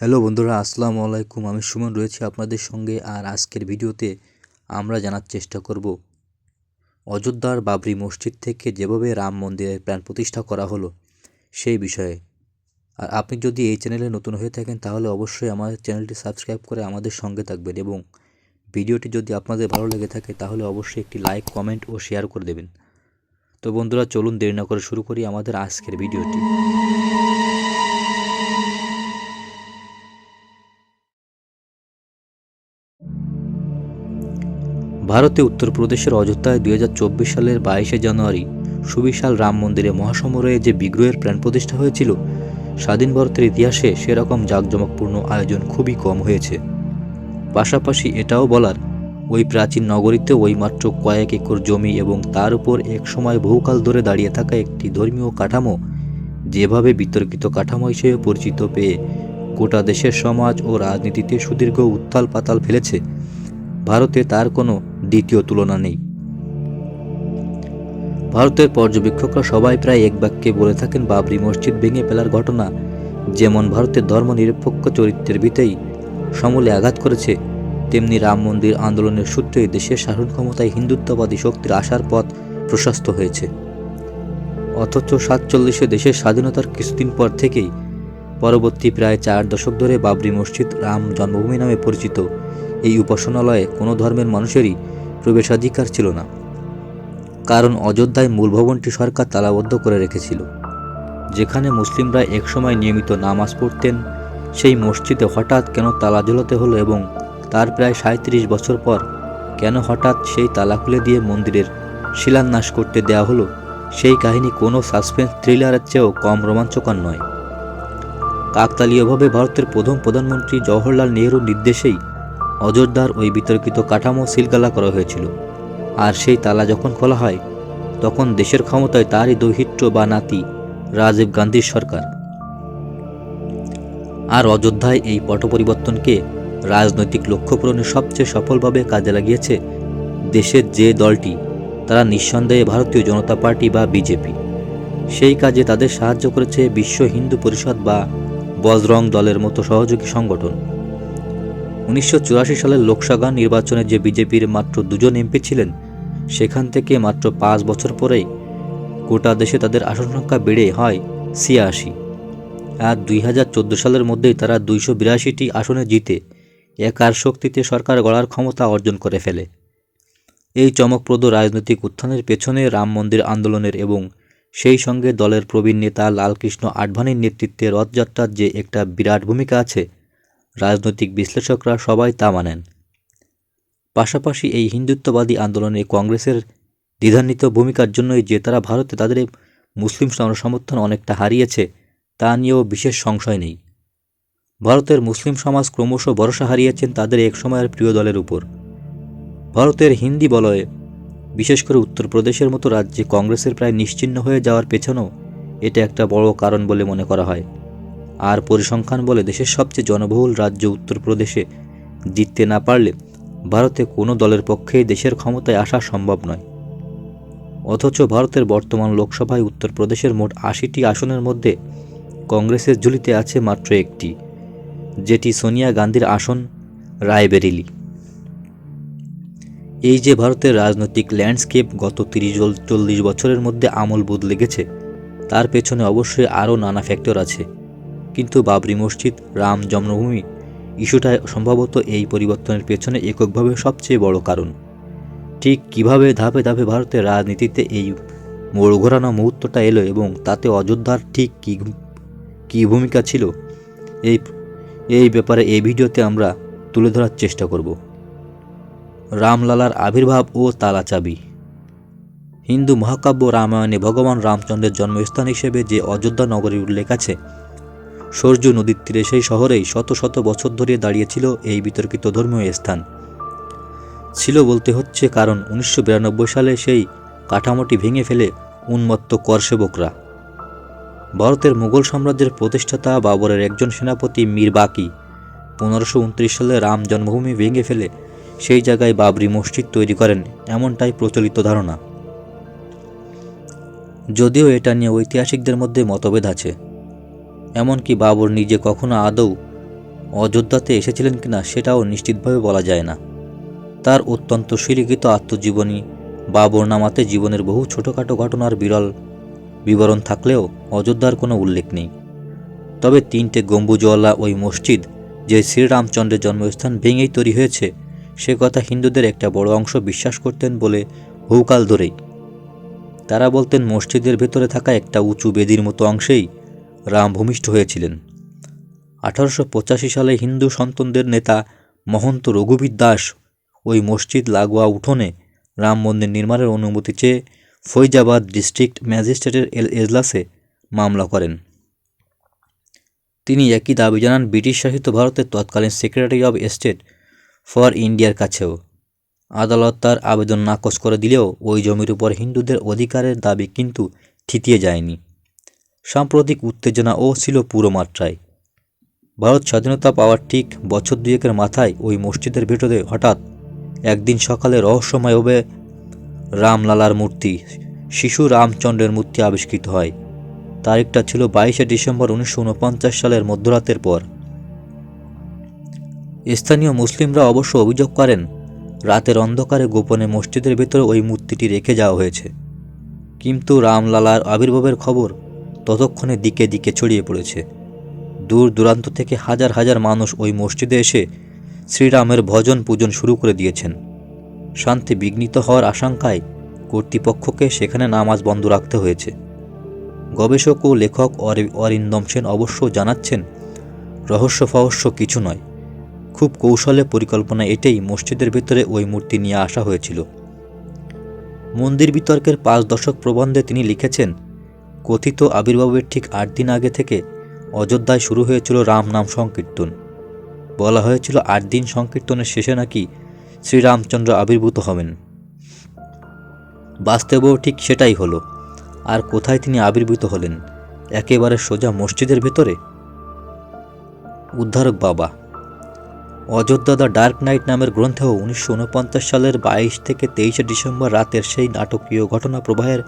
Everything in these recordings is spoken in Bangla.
হ্যালো বন্ধুরা, আসসালামু আলাইকুম। আমি সুমন রয়েছি আপনাদের সঙ্গে আর আজকের ভিডিওতে আমরা জানার চেষ্টা করব, অযোধ্যার বাবরি মসজিদ থেকে যেভাবে রাম মন্দিরের প্ল্যান প্রতিষ্ঠা করা হলো সেই বিষয়ে। আর আপনি যদি এই চ্যানেলে নতুন হয়ে থাকেন, তাহলে অবশ্যই আমাদের চ্যানেলটি সাবস্ক্রাইব করে আমাদের সঙ্গে থাকবেন এবং ভিডিওটি যদি আপনাদের ভালো লেগে থাকে, তাহলে অবশ্যই একটি লাইক, কমেন্ট ও শেয়ার করে দেবেন। তো বন্ধুরা, চলুন দেরি না করে শুরু করি আমাদের আজকের ভিডিওটি। ভারতে উত্তরপ্রদেশের অযোধ্যায় দুই হাজার চব্বিশ সালের বাইশে জানুয়ারি সুবিশাল রাম মন্দিরে মহাসমরয়ে যে বিগ্রহের প্রাণ প্রতিষ্ঠা হয়েছিল, স্বাধীন ভারতের ইতিহাসে সেরকম জাঁকজমকপূর্ণ আয়োজন খুবই কম হয়েছে। পাশাপাশি এটাও বলার, ওই প্রাচীন নগরীতে ওই মাত্র কয়েক একর জমি এবং তার উপর একসময় বহুকাল ধরে দাঁড়িয়ে থাকা একটি ধর্মীয় কাঠামো যেভাবে বিতর্কিত কাঠামো হিসেবে পরিচিত পেয়ে গোটা দেশের সমাজ ও রাজনীতিতে সুদীর্ঘ উত্তাল পাতাল ফেলেছে, ভারতে তার কোনো দ্বিতীয় তুলনা নেই। ভারতের পর্যবেক্ষকরা সবাই প্রায় এক বাক্যে বলে থাকেন, বাবরি মসজিদ ভেঙে ফেলার ঘটনা যেমন ভারতের ধর্মনিরপেক্ষ চরিত্রের ভিতেই সমূলে আঘাত করেছে, তেমনি রাম মন্দির আন্দোলনের সূত্রে দেশের শাসন ক্ষমতায় হিন্দুত্ববাদী শক্তির আসার পথ প্রশস্ত হয়েছে। অথচ সাতচল্লিশে দেশের স্বাধীনতার কিছুদিন পর থেকেই পরবর্তী প্রায় চার দশক ধরে বাবরি মসজিদ রাম জন্মভূমি নামে পরিচিত। এই উপাসনালয়ে কোনো ধর্মের মানুষেরই প্রবেশাধিকার ছিল না। কারণ অযোধ্যায় মূল ভবনটি সরকার তালাবদ্ধ করে রেখেছিল। যেখানে মুসলিমরা একসময় নিয়মিত নামাজ পড়তেন, সেই মসজিদে হঠাৎ কেন তালা ঝোলাতে হলো এবং তার প্রায় সাঁত্রিশ বছর পর কেন হঠাৎ সেই তালা খুলে দিয়ে মন্দিরের শিলান্যাস করতে দেয়া হলো, সেই কাহিনী কোনো সাসপেন্স থ্রিলারের চেয়েও কম রোমাঞ্চকর নয়। কাকতালীয়ভাবে ভারতের প্রথম প্রধানমন্ত্রী জওহরলাল নেহরুর নির্দেশেই অযোধ্যার ওই বিতর্কিত কাঠামো সিলগালা করা হয়েছিল। আর সেই তালা যখন খোলা হয়, তখন দেশের ক্ষমতায় তারই দৈহিত্য বা নাতি রাজীব গান্ধীর সরকার। আর অযোধ্যায় এই পট পরিবর্তনকে রাজনৈতিক লক্ষ্য পূরণে সবচেয়ে সফলভাবে কাজে লাগিয়েছে দেশের যে দলটি, তারা নিঃসন্দেহে ভারতীয় জনতা পার্টি বা বিজেপি। সেই কাজে তাদের সাহায্য করেছে বিশ্ব হিন্দু পরিষদ বা বজরং দলের মতো সহযোগী সংগঠন। উনিশশো চুরাশি সালের লোকসভা নির্বাচনে যে বিজেপির মাত্র দুজন এমপি ছিলেন, সেখান থেকে মাত্র পাঁচ বছর পরেই গোটা দেশে তাদের আসন সংখ্যা বেড়ে হয় ছিয়াশি। আর দুই হাজার চোদ্দ সালের মধ্যেই তারা দুইশো বিরাশিটি আসনে জিতে একার শক্তিতে সরকার গড়ার ক্ষমতা অর্জন করে ফেলে। এই চমকপ্রদ রাজনৈতিক উত্থানের পেছনে রাম মন্দির আন্দোলনের এবং সেই সঙ্গে দলের প্রবীণ নেতা লালকৃষ্ণ আডভানির নেতৃত্বে রথযাত্রার যে একটা বিরাট ভূমিকা আছে রাজনৈতিক বিশ্লেষকরা সবাই তা মানেন। পাশাপাশি এই হিন্দুত্ববাদী আন্দোলনে কংগ্রেসের দ্বিধান্বিত ভূমিকার জন্যই যে তারা ভারতে তাদের মুসলিম সমর্থন অনেকটা হারিয়েছে, তা নিয়েও বিশেষ সংশয় নেই। ভারতের মুসলিম সমাজ ক্রমশ ভরসা হারিয়েছেন তাদের এক একসময়ের প্রিয় দলের উপর। ভারতের হিন্দি বলয়ে, বিশেষ করে উত্তরপ্রদেশের মতো রাজ্যে কংগ্রেসের প্রায় নিশ্চিহ্ন হয়ে যাওয়ার পেছনেও এটা একটা বড় কারণ বলে মনে করা হয়। আর পরিসংখ্যান বলে দেশের সবচেয়ে জনবহুল রাজ্য উত্তরপ্রদেশে জিততে না পারলে ভারতে কোনো দলের পক্ষেই দেশের ক্ষমতায় আসা সম্ভব নয়। অথচ ভারতের বর্তমান লোকসভায় উত্তরপ্রদেশের মোট আশিটি আসনের মধ্যে কংগ্রেসের ঝুলিতে আছে মাত্র একটি, যেটি সোনিয়া গান্ধীর আসন রায়বেরিলি। এই যে ভারতের রাজনৈতিক ল্যান্ডস্কেপ গত তিরিশ চল্লিশ বছরের মধ্যে আমল বদলে গেছে, তার পেছনে অবশ্যই আরও নানা ফ্যাক্টর আছে। কিন্তু বাবরি মসজিদ, রাম জন্মভূমি ইস্যুটা সম্ভবত এই পরিবর্তনের পেছনে এককভাবে সবচেয়ে বড় কারণ। ঠিক কীভাবে ধাপে ধাপে ভারতের রাজনীতিতে এই মোড় ঘোরানো মুহূর্তটা এলো এবং তাতে অযোধ্যার ঠিক কী কী ভূমিকা ছিল, এই এই ব্যাপারে এই ভিডিওতে আমরা তুলে ধরার চেষ্টা করব। রামলালার আবির্ভাব ও তালা চাবি। হিন্দু মহাকাব্য রামায়ণে ভগবান রামচন্দ্রের জন্মস্থান হিসেবে যে অযোধ্যা নগরীর উল্লেখ আছে সরজু নদীর তীরে সেই শহরেই শত শত বছর ধরে দাঁড়িয়েছিল এই বিতর্কিত ধর্মীয় স্থান। ছিল বলতে হচ্ছে কারণ উনিশশো বিরানব্বই সালে সেই কাঠামোটি ভেঙে ফেলে উন্মত্ত করসেবকরা ভারতের মুঘল সাম্রাজ্যের প্রতিষ্ঠাতা বাবরের একজন সেনাপতি মীর বাকি পনেরোশো সালে রাম জন্মভূমি ভেঙে ফেলে সেই জায়গায় বাবরি মসজিদ তৈরি করেন এমনটাই প্রচলিত ধারণা। যদিও এটা নিয়ে ঐতিহাসিকদের মধ্যে মতভেদ আছে। এমনকি বাবর নিজে কখনো আদৌ অযোধ্যাতে এসেছিলেন কিনা সেটাও নিশ্চিতভাবে বলা যায় না। তার অত্যন্ত শিলিখিত আত্মজীবনী, বাবর নামাতে জীবনের বহু ছোটোখাটো ঘটনার বিরল বিবরণ থাকলেও অযোধ্যার কোনো উল্লেখ নেই। তবে তিনটে গম্বুজওয়ালা ওই মসজিদ যে শ্রীরামচন্দ্রের জন্মস্থান ভেঙেই তৈরি হয়েছে, সে কথা হিন্দুদের একটা বড় অংশ বিশ্বাস করতেন বলে বহুকাল ধরেই। তারা বলতেন মসজিদের ভেতরে থাকা একটা উঁচু বেদির মতো অংশেই রাম ভূমিষ্ঠ হয়েছিলেন। আঠারোশো পঁচাশি সালে হিন্দু সন্তানদের নেতা মহন্ত রঘুবীর দাস ওই মসজিদ লাগোয়া উঠোনে রাম মন্দির নির্মাণের অনুমতি চেয়ে ফৈজাবাদ ডিস্ট্রিক্ট ম্যাজিস্ট্রেটের এল- এজলাসে মামলা করেন। তিনি একই দাবি জানান, ব্রিটিশ শাসিত ভারতের তৎকালীন সেক্রেটারি অব স্টেট ফর ইন্ডিয়ার কাছেও। আদালত তার আবেদন নাকচ করে দিলেও ওই জমির উপর হিন্দুদের অধিকারের দাবি কিন্তু থিতিয়ে যায়নি। সাম্প্রতিক উত্তেজনাও ছিল পুরো মাত্রায়। ভারত স্বাধীনতা পাওয়ার ঠিক বছর দুয়েকের মাথায় ওই মসজিদের ভেতরে হঠাৎ একদিন সকালে রহস্যময় রহস্যময়ভাবে রামলালার মূর্তি, শিশু রামচন্দ্রের মূর্তি আবিষ্কৃত হয়। তারিখটা ছিল বাইশে ডিসেম্বর উনিশশো উনপঞ্চাশ সালের মধ্যরাতের পর। স্থানীয় মুসলিমরা অবশ্য অভিযোগ করেন, রাতের অন্ধকারে গোপনে মসজিদের ভেতরে ওই মূর্তিটি রেখে যাওয়া হয়েছে। কিন্তু রামলালার আবির্ভাবের খবর ততক্ষণে দিকে দিকে ছড়িয়ে পড়েছে। দূর দূরান্ত থেকে হাজার হাজার মানুষ ওই মসজিদে এসে শ্রীরামের ভজন পূজন শুরু করে দিয়েছেন। শান্তি বিঘ্নিত হওয়ার আশঙ্কায় কর্তৃপক্ষকে সেখানে নামাজ বন্ধ রাখতে হয়েছে। গবেষক ও লেখক অরি- অরিন্দম সেন অবশ্য জানাচ্ছেন, রহস্য ফহস্য কিছু নয়। খুব কৌশলে পরিকল্পনা এটাই মসজিদের ভেতরে ওই মূর্তি নিয়ে আসা হয়েছিল। মন্দির বিতর্কের পাঁচ দশক প্রবন্ধে তিনি লিখেছেন কথিত আবির্ভাবের ঠিক আট দিন আগে থেকে অযোধ্যায় শুরু হয়েছিল রাম নাম সংকীর্তন। বলা হয়েছিল আট দিন সংকীর্তনের শেষে নাকি শ্রীরামচন্দ্র আবির্ভূত হবেন। বাস্তবেও ঠিক সেটাই হলো। আর কোথায় তিনি আবির্ভূত হলেন? একেবারে সোজা মসজিদের ভেতরে? উদ্ধারক বাবা। অযোধ্যা দ্য ডার্ক নাইট নামের গ্রন্থেও উনিশশো উনপঞ্চাশ সালের বাইশ থেকে তেইশে ডিসেম্বর রাতের সেই নাটকীয় ঘটনা প্রবাহের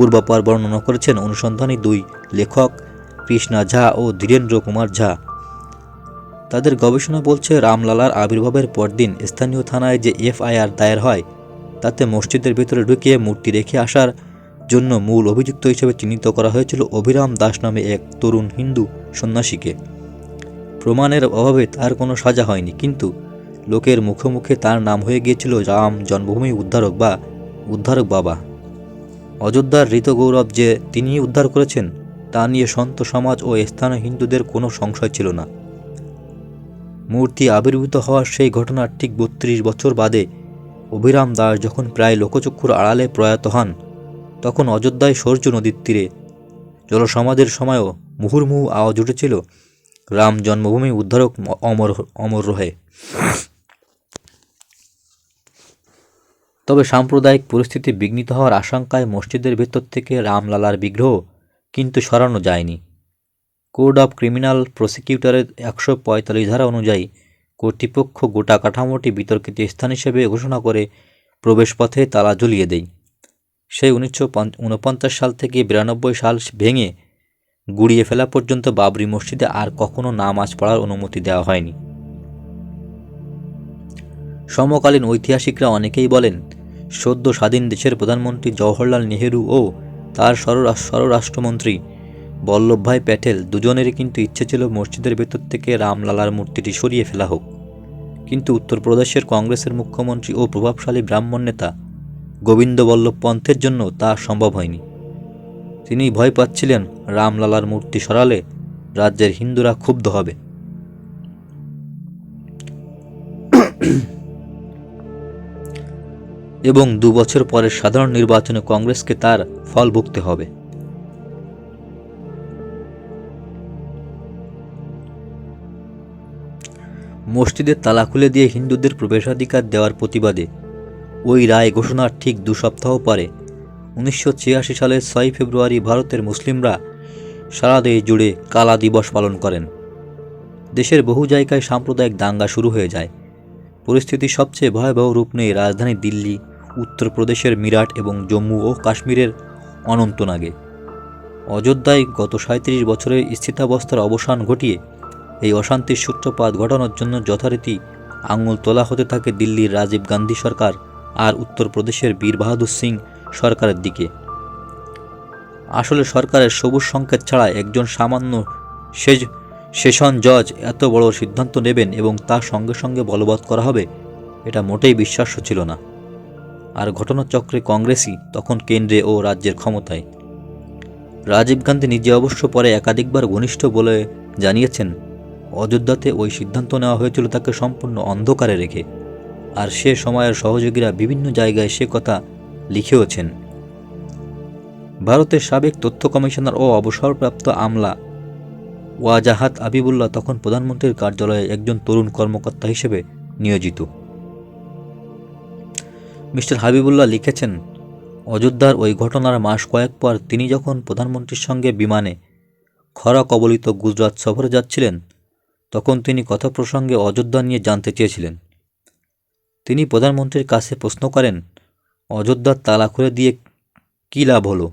পূর্বাপর বর্ণনা করেছেন অনুসন্ধানী দুই লেখক কৃষ্ণা ঝা ও ধীরেন্দ্র কুমার ঝা। তাদের গবেষণা বলছে, রামলালার আবির্ভাবের পরদিন স্থানীয় থানায় যে এফআইআর দায়ের হয়, তাতে মসজিদের ভেতরে ঢুকিয়ে মূর্তি রেখে আসার জন্য মূল অভিযুক্ত হিসেবে চিহ্নিত করা হয়েছিল অভিরাম দাস নামে এক তরুণ হিন্দু সন্ন্যাসীকে। প্রমাণের অভাবে তার কোনো সাজা হয়নি, কিন্তু লোকের মুখে মুখে তার নাম হয়ে গিয়েছিল রাম জন্মভূমি উদ্ধারক বা উদ্ধারক বাবা। অযোধ্যার ঋতগৌরব যে তিনি উদ্ধার করেছেন, তা নিয়ে সন্ত সমাজ ও স্থানীয় হিন্দুদের কোনো সংশয় ছিল না। মূর্তি আবির্ভূত হওয়ার সেই ঘটনার ঠিক বত্রিশ বছর বাদে অভিরাম দাস যখন প্রায় লোকচক্ষুর আড়ালে প্রয়াত হন, তখন অযোধ্যায় সূর্য নদীর তীরে জলসমাধির সময়ও মুহুর্মুহু আওয়াজ উঠেছিল, রাম জন্মভূমি উদ্ধারক অমর অমর রহে। তবে সাম্প্রদায়িক পরিস্থিতি বিঘ্নিত হওয়ার আশঙ্কায় মসজিদের ভেতর থেকে রামলালার বিগ্রহ কিন্তু সরানো যায়নি। কোড অব ক্রিমিনাল প্রসিকিউটরের একশো পঁয়তাল্লিশ ধারা অনুযায়ী কর্তৃপক্ষ গোটা কাঠামোটি বিতর্কিত স্থান হিসেবে ঘোষণা করে প্রবেশপথে তালা ঝুলিয়ে দেয়। সেই উনিশশো উনপঞ্চাশ সাল থেকে বিরানব্বই সাল ভেঙে গুড়িয়ে ফেলা পর্যন্ত বাবরি মসজিদে আর কখনো নামাজ পড়ার অনুমতি দেওয়া হয়নি। সমকালীন ঐতিহাসিকরা অনেকেই বলেন সদ্য স্বাধীন দেশের প্রধানমন্ত্রী জওহরলাল নেহেরু ও তার স্বরাষ্ট্রমন্ত্রী বল্লভভাই প্যাটেল দুজনেরই কিন্তু ইচ্ছে ছিল মসজিদের ভেতর থেকে রামলালার মূর্তিটি সরিয়ে ফেলা হোক। কিন্তু উত্তরপ্রদেশের কংগ্রেসের মুখ্যমন্ত্রী ও প্রভাবশালী ব্রাহ্মণ নেতা গোবিন্দ বল্লভ পন্থের জন্য তা সম্ভব হয়নি। তিনি ভয় পাচ্ছিলেন রামলালার মূর্তি সরালে রাজ্যের হিন্দুরা ক্ষুব্ধ হবে। এবং দু বছর পরের সাধারণ নির্বাচনে কংগ্রেসকে তার ফল ভুগতে হবে। মসজিদের তালা খুলে দিয়ে হিন্দুদের প্রবেশাধিকার দেওয়ার প্রতিবাদে ওই রায় ঘোষণার ঠিক দু সপ্তাহ পরে উনিশশো ছিয়াশি সালের ছয় ফেব্রুয়ারি ভারতের মুসলিমরা সারা দেশ জুড়ে কালা দিবস পালন করেন। দেশের বহু জায়গায় সাম্প্রদায়িক দাঙ্গা শুরু হয়ে যায়। পরিস্থিতি সবচেয়ে ভয়াবহ রূপ নিয়ে রাজধানী দিল্লি উত্তরপ্রদেশের মিরাট এবং জম্মু ও কাশ্মীরের অনন্তনাগে। অযোধ্যায় গত সাঁত্রিশ বছরের স্থিতাবস্থার অবসান ঘটিয়ে এই অশান্তির সূত্রপাত ঘটানোর জন্য যথারীতি আঙুল তোলা হতে থাকে দিল্লির রাজীব গান্ধী সরকার আর উত্তরপ্রদেশের বীর বাহাদুর সিং সরকারের দিকে। আসলে সরকারের সবুজ সংকেত ছাড়া একজন সামান্য সেজ, সেশন জজ এত বড় সিদ্ধান্ত নেবেন এবং তা সঙ্গে সঙ্গে বলবৎ করা হবে, এটা মোটেই বিশ্বাস্য ছিল না। আর ঘটনাচক্রে কংগ্রেসই তখন কেন্দ্রে ও রাজ্যের ক্ষমতায়। রাজীব গান্ধী নিজে অবশ্য পরে একাধিকবার ঘনিষ্ঠ বলে জানিয়েছেন, অযোধ্যাতে ওই সিদ্ধান্ত নেওয়া হয়েছিল তাকে সম্পূর্ণ অন্ধকারে রেখে। আর সে সময়ের সহযোগীরা বিভিন্ন জায়গায় সে কথা লিখেওছেন। ভারতের সাবেক তথ্য কমিশনার ও অবসরপ্রাপ্ত আমলা ওয়াজাহাত আবিবুল্লাহ তখন প্রধানমন্ত্রীর কার্যালয়ে একজন তরুণ কর্মকর্তা হিসেবে নিয়োজিত। মিস্টার হাবিবুল্লাহ লিখেছেন, অযোধ্যার ওই ঘটনার মাস কয়েক পর তিনি যখন প্রধানমন্ত্রীর সঙ্গে বিমানে খরা কবলিত গুজরাট সফরে যাচ্ছিলেন, তখন তিনি কথা প্রসঙ্গে অযোধ্যা নিয়ে জানতে চেয়েছিলেন। তিনি প্রধানমন্ত্রীর কাছে প্রশ্ন করেন, অযোধ্যার তালা খুলে দিয়ে কী লাভ হলো?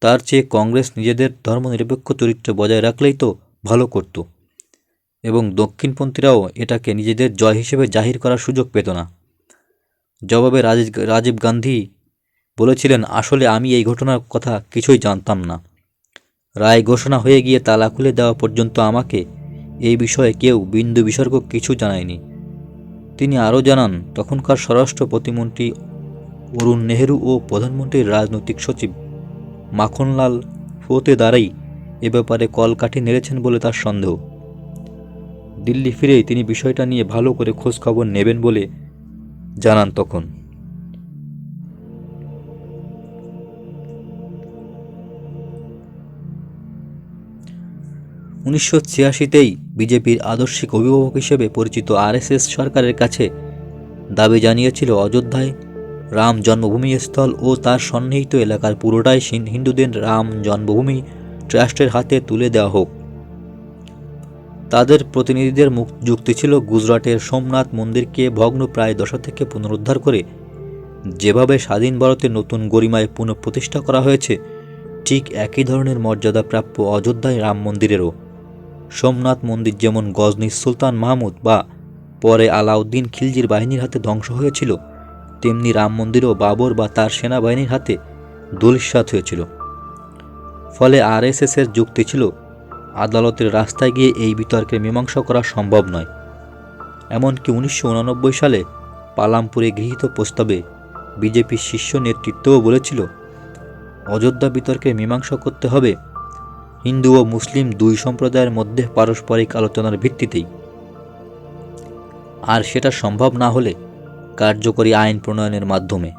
তার চেয়ে কংগ্রেস নিজেদের ধর্মনিরপেক্ষ চরিত্র বজায় রাখলেই তো ভালো করত। এবং দক্ষিণপন্থীরাও এটাকে নিজেদের জয় হিসেবে জাহির করার সুযোগ পেত না। জবাবে রাজীব রাজীব গান্ধী বলেছিলেন, আসলে আমি এই ঘটনার কথা কিছুই জানতাম না। রায় ঘোষণা হয়ে গিয়ে তালা খুলে দেওয়া পর্যন্ত আমাকে এই বিষয়ে কেউ বিন্দু বিসর্গ কিছু জানায়নি। তিনি আরও জানান, তখনকার স্বরাষ্ট্র প্রতিমন্ত্রী অরুণ নেহেরু ও প্রধানমন্ত্রীর রাজনৈতিক সচিব মাখনলাল ফোতে দ্বারাই এ ব্যাপারে কলকাঠি নেড়েছেন বলে তার সন্দেহ। দিল্লি ফিরেই তিনি বিষয়টা নিয়ে ভালো করে খোঁজ খবর নেবেন বলে জানান তখন। উনিশশো ছিয়াশিতেই বিজেপির আদর্শিক অভিভাবক হিসেবে পরিচিত আরএসএস সরকারের কাছে দাবি জানিয়েছিল অযোধ্যায় রাম জন্মভূমি স্থল ও তার সন্নিহিত এলাকার পুরোটাই হিন্দুদের রাম জন্মভূমি ট্রাস্টের হাতে তুলে দেওয়া হোক। তাদের প্রতিনিধিদের মুখ যুক্তি ছিল গুজরাটের সোমনাথ মন্দিরকে ভগ্নপ্রায় দশা থেকে পুনরুদ্ধার করে। যেভাবে স্বাধীন ভারতের নতুন গরিমায় পুনঃপ্রতিষ্ঠা করা হয়েছে, ঠিক একই ধরনের মর্যাদা প্রাপ্য অযোধ্যায় রাম মন্দিরেরও। সোমনাথ মন্দির যেমন গজনির সুলতান মাহমুদ বা পরে আলাউদ্দিন খিলজির বাহিনীর হাতে ধ্বংস হয়েছিল, তেমনি রাম মন্দিরও বাবর বা তার সেনাবাহিনীর হাতে দুলিশ্বাত হয়েছিল। ফলে আরএসএসের যুক্তি ছিল আদালতের রাস্তায় গিয়ে এই বিতর্কের মীমাংসা করা সম্ভব নয়। এমনকি উনিশশো উননব্বই সালে পালামপুরে গৃহীত প্রস্তাবে বিজেপির শীর্ষ নেতৃত্বও বলেছিল, অযোধ্যা বিতর্কের মীমাংসা করতে হবে। হিন্দু ও মুসলিম দুই সম্প্রদায়ের মধ্যে পারস্পরিক আলোচনার ভিত্তিতেই। আর সেটা সম্ভব না হলে কার্যকরী আইন প্রণয়নের মাধ্যমে।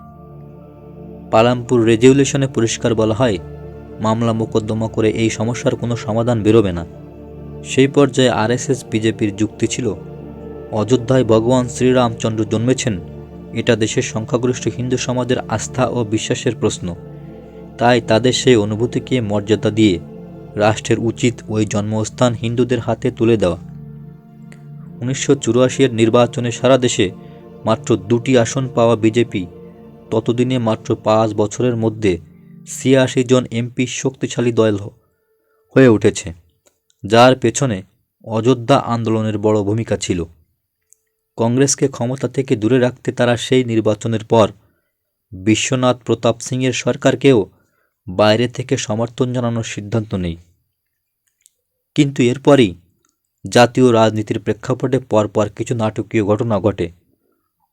পালামপুর রেজুলেশনে পরিষ্কার বলা হয় মামলা মোকদ্দমা করে এই সমস্যার কোনো সমাধান বেরোবে না। সেই পর্যায়ে আরএসএস, বিজেপির যুক্তি ছিল, অযোধ্যায় ভগবান শ্রীরামচন্দ্র জন্মেছেন, এটা দেশের সংখ্যাগরিষ্ঠ হিন্দু সমাজের আস্থা ও বিশ্বাসের প্রশ্ন। তাই তাদের সেই অনুভূতিকে মর্যাদা দিয়ে রাষ্ট্রের উচিত ওই জন্মস্থান হিন্দুদের হাতে তুলে দেওয়া। উনিশশো চুরাশির নির্বাচনে সারা দেশে মাত্র দুটি আসন পাওয়া বিজেপি, ততদিনে মাত্র পাঁচ বছরের মধ্যে ছিয়াশি জন এমপি শক্তিশালী দল হয়ে উঠেছে, যার পেছনে অযোধ্যা আন্দোলনের বড় ভূমিকা ছিল। কংগ্রেসকে ক্ষমতা থেকে দূরে রাখতে তারা সেই নির্বাচনের পর বিশ্বনাথ প্রতাপ সিংয়ের সরকারকেও বাইরে থেকে সমর্থন জানানোর সিদ্ধান্ত নেই। কিন্তু এরপরই জাতীয় রাজনীতির প্রেক্ষাপটে পরপর কিছু নাটকীয় ঘটনা ঘটে।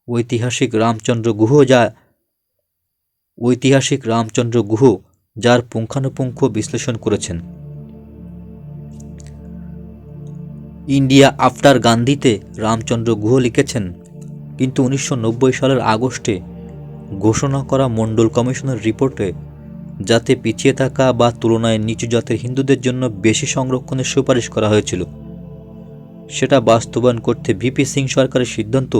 ঐতিহাসিক রামচন্দ্র গুহ যা ঐতিহাসিক রামচন্দ্র গুহ, যার পুঙ্খানুপুঙ্খ বিশ্লেষণ করেছেন। ইন্ডিয়া আফটার গান্ধীতে রামচন্দ্র গুহ লিখেছেন, কিন্তু উনিশশো নব্বই সালের আগস্টে ঘোষণা করা মণ্ডল কমিশনের রিপোর্টে যাতে পিছিয়ে থাকা বা তুলনায় নিচু জাতের হিন্দুদের জন্য বেশি সংরক্ষণের সুপারিশ করা হয়েছিল। সেটা বাস্তবায়ন করতে ভিপি সিং সরকারের সিদ্ধান্ত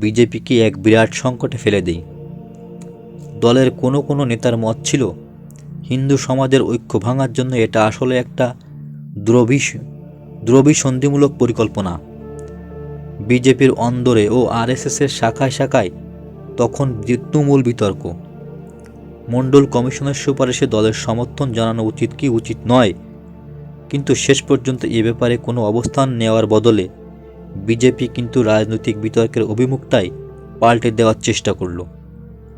বিজেপিকে এক বিরাট সংকটে ফেলে দেয়। দলের কোনো কোনো নেতার মত ছিল। হিন্দু সমাজের ঐক্য ভাঙার জন্য এটা আসলে একটা দ্রবিস দ্রবিসন্ধিমূলক পরিকল্পনা। বিজেপির অন্দরে ও আরএসএসের শাখায় শাখায় তখন যে তুমুল বিতর্ক। মণ্ডল কমিশনের সুপারিশে দলের সমর্থন জানানো উচিত কি উচিত নয়, কিন্তু শেষ পর্যন্ত এ ব্যাপারে কোনো অবস্থান নেওয়ার বদলে বিজেপি কিন্তু রাজনৈতিক বিতর্কের অভিমুখটাই পাল্টে দেওয়ার চেষ্টা করল।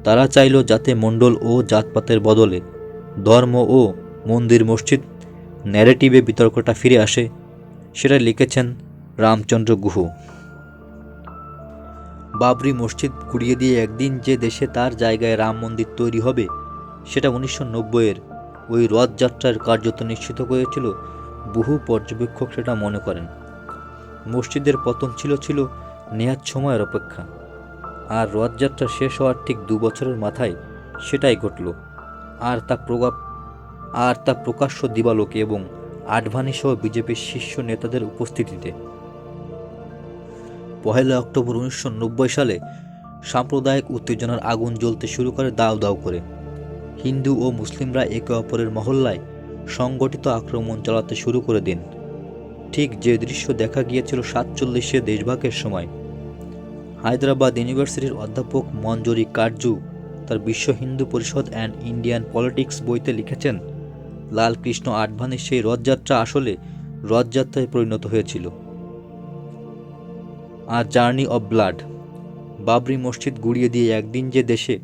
তারা চাইল যাতে মণ্ডল ও জাতপাতের বদলে ধর্ম ও মন্দির মসজিদ ন্যারেটিভে বিতর্কটা ফিরে আসে, সেটা লিখেছেন রামচন্দ্র গুহ। বাবরি মসজিদ গুড়িয়ে দিয়ে একদিন যে দেশে তার জায়গায় রাম মন্দির তৈরি হবে, সেটা উনিশশো নব্বইয়ের ওই রথযাত্রার কার্যত নিশ্চিত করেছিল বহু পর্যবেক্ষক সেটা মনে করেন। মসজিদের পতন ছিল ছিল নেহাত সময়ের অপেক্ষা। আর রথযাত্রা শেষ হওয়ার ঠিক দু বছরের মাথায় সেটাই ঘটল। আর তা প্রভাব, আর তা প্রকাশ্য দিবালোকে এবং আডভানি সহ বিজেপির শীর্ষ নেতাদের উপস্থিতিতে। পহেলা অক্টোবর উনিশশো নব্বই সালে সাম্প্রদায়িক উত্তেজনার আগুন জ্বলতে শুরু করে দাও দাউ করে। হিন্দু ও মুসলিমরা একে অপরের মহল্লায় সংগঠিত আক্রমণ চালাতে শুরু করে দিন। ঠিক যে দৃশ্য দেখা গিয়েছিল সাতচল্লিশে দেশভাগের সময় হায়দ্রাবাদ ইউনিভার্সিটির অধ্যাপক মঞ্জরি কারজু তার বিশ্ব Hindu Parishad and Indian politics বইতে লিখেছেন, লালকৃষ্ণ আডভানির সেই রথযাত্রা আসলে রথযাত্রায় পরিণত হয়েছিল। আর journey of blood, Babri Masjid গুড়িয়ে দিয়ে একদিন যে দেশে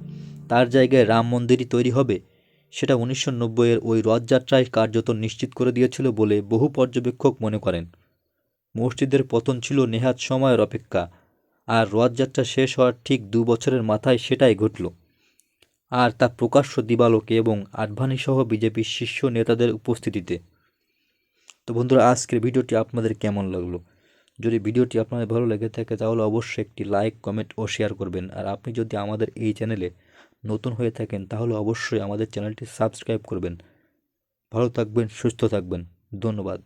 তার জায়গায় রাম মন্দিরই তৈরি হবে, সেটা উনিশশো নব্বইয়ের ওই রথযাত্রায় কার্যত নিশ্চিত করে দিয়েছিল বলে বহু পর্যবেক্ষক মনে করেন। মসজিদের পতন ছিল নেহাত সময়ের অপেক্ষা। আর রথযাত্রা শেষ হওয়ার ঠিক দু বছরের মাথায় সেটাই ঘটল। আর তা প্রকাশ্য দিবালোকে এবং আডভানি সহ বিজেপির শীর্ষ নেতাদের উপস্থিতিতে। তো বন্ধুরা, আজকের ভিডিওটি আপনাদের কেমন লাগল? যদি ভিডিওটি আপনাদের ভালো লেগে থাকে, তাহলে অবশ্যই একটি লাইক, কমেন্ট ও শেয়ার করবেন। আর আপনি যদি আমাদের এই চ্যানেলে নতুন হয়ে থাকেন, তাহলে অবশ্যই আমাদের চ্যানেলটি সাবস্ক্রাইব করবেন। ভালো থাকবেন, সুস্থ থাকবেন। ধন্যবাদ।